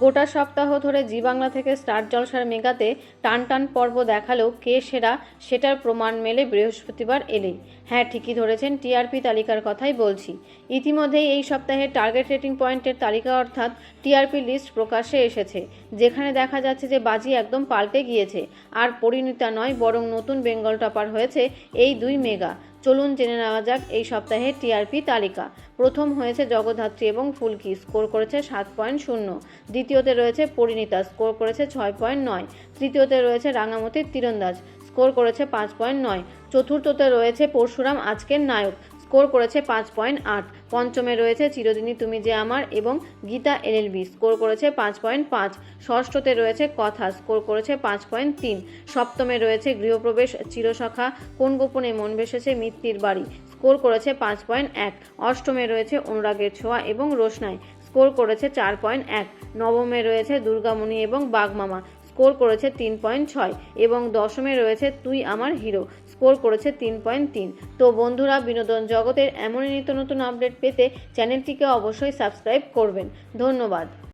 গোটা সপ্তাহ ধরে জি বাংলা থেকে স্টার জলসার মেগাতে টান টান পর্ব দেখালেও কে সেরা সেটার প্রমাণ মেলে বৃহস্পতিবার এলেই। হ্যাঁ ঠিকই ধরেছেন টিআরপি তালিকার কথাই বলছি। ইতিমধ্যেই এই সপ্তাহে টার্গেট রেটিং পয়েন্টের তালিকা অর্থাৎ টিআরপি লিস্ট প্রকাশ্যে এসেছে, যেখানে দেখা যাচ্ছে যে বাজি একদম পাল্টে গিয়েছে। আর পরিণীতা নয়, বরং নতুন বেঙ্গল টপার হয়েছে এই দুই মেগা। চলুন জেনে নেওয়া যাক এই সপ্তাহে টিআরপি তালিকা। প্রথম হয়েছে জগদ্ধাত্রী এবং ফুলকি, স্কোর করেছে সাত পয়েন্ট শূন্য। দ্বিতীয়তে রয়েছে পরিণীতা, স্কোর করেছে ছয় পয়েন্ট নয়। তৃতীয়তে রয়েছে রাঙামতির তীরন্দাজ, স্কোর করেছে পাঁচ পয়েন্ট নয়। চতুর্থতে রয়েছে পরশুরাম, আজকের নায়ক। স্কোর করেছে পাঁচ পয়েন্ট আট। পঞ্চমে রয়েছে চিরদিনই তুমি যে আমার এবং গীতা এলএলবি স্কোর করেছে পাঁচ পয়েন্ট পাঁচ। ষষ্ঠতে রয়েছে কথা, স্কোর করেছে পাঁচ পয়েন্ট তিন। সপ্তমে রয়েছে গৃহপ্রবেশ চিরসখা কোন গোপনে মন ভেসেছে মিত্তির বাড়ি, স্কোর করেছে পাঁচ পয়েন্ট এক। অষ্টমে রয়েছে অনুরাগের ছোঁয়া এবং রোশনাই, স্কোর করেছে চার পয়েন্ট এক। নবমে রয়েছে দুর্গামণি এবং বাগমামা স্কোর করেছে তিন পয়েন্ট ছয়। এবং দশমে রয়েছে তুই আমার হিরো স্কোর করেছে তিন পয়েন্ট তিন। তো বন্ধুরা, বিনোদন জগতের এমনই নিত্য নতুন আপডেট পেতে চ্যানেলটিকে অবশ্যই সাবস্ক্রাইব করবেন। ধন্যবাদ।